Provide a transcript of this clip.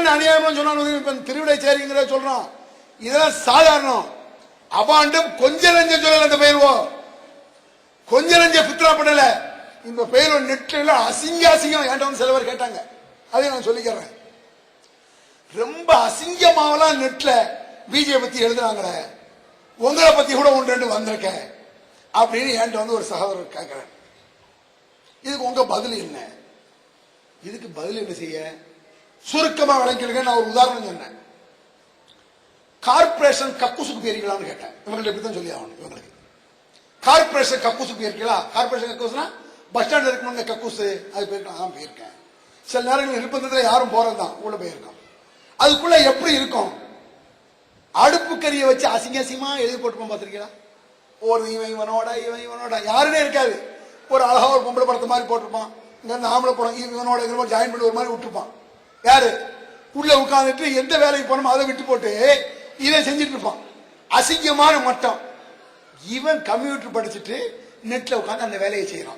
என்னென்ன அநியாயம்னு சொன்னாலும் இப்ப திருவிடை சேரிங்கிற சொல்றோம். இதெல்லாம் சாதாரணம். அபாண்டும் கொஞ்ச நஞ்ச சொல்லல அந்த பயிர்வோ கொஞ்ச நஞ்ச பித்ரா பண்ணல. இந்த பயிர் நெட்ல அசிங்க அசிங்கம் என்கிட்ட வந்து சில பேர் கேட்டாங்க. அதை நான் சொல்லிக்கிறேன். ரொம்ப அசிங்கமாவெல்லாம் நெட்ல பிஜே பத்தி எழுதுனாங்களே. உங்களை பத்தி கூட ஒன்று ரெண்டு வந்திருக்கேன். அப்படின்னு என்கிட்ட வந்து ஒரு சகோதரர் கேட்கிறேன் இதுக்கு உங்க பதில் என்ன? இதுக்கு பதில் என்ன செய்ய? சுருக்கமா விளங்கிடுங்க நான் ஒரு உதாரணம் சொன்னேன். கார்பரேஷன் கக்கூசுக்கு போயிருக்கலாம்னு கேட்டேன். இவங்கள்ட்ட இப்படி தான் சொல்லி ஆகணும் இவங்களுக்கு. கார்பரேஷன் கக்கூசுக்கு போயிருக்கீங்களா? கார்பரேஷன் கக்கூஸ்னா பஸ் ஸ்டாண்ட் இருக்கணுங்க கக்கூசு அது போயிருக்கேன் நான் போயிருக்கேன். சில நேரங்கள் நிர்பந்தத்தில் யாரும் போறதுதான் உள்ள போயிருக்கோம். அதுக்குள்ள எப்படி இருக்கும்? அடுப்பு கறியை வச்சு அசிங்க அசிங்கமா எழுதி போட்டுப்போம் பார்த்துருக்கீங்களா? ஒரு இவன் இவனோட இவன் இவனோட. யாருமே இருக்காது. ஒரு அழகா ஒரு பொம்பளை படத்தை மாதிரி போட்டிருப்பான். இங்கே இருந்து ஆம்பளை படம் இவனோட இவனோட ஜாயின் பண்ணி ஒரு மாதிரி விட்டுருப்பான். யாரு? உள்ள உட்காந்துட்டு எந்த வேலைக்கு போனோமோ அதை விட்டு போட்டு இதை செஞ்சுட்டு இருப்பான். அசிங்கமான மட்டம். இவன் கம்ப்யூட்டர் படிச்சுட்டு நெட்ல உட்காந்து அந்த வேலையை செய்யறான்.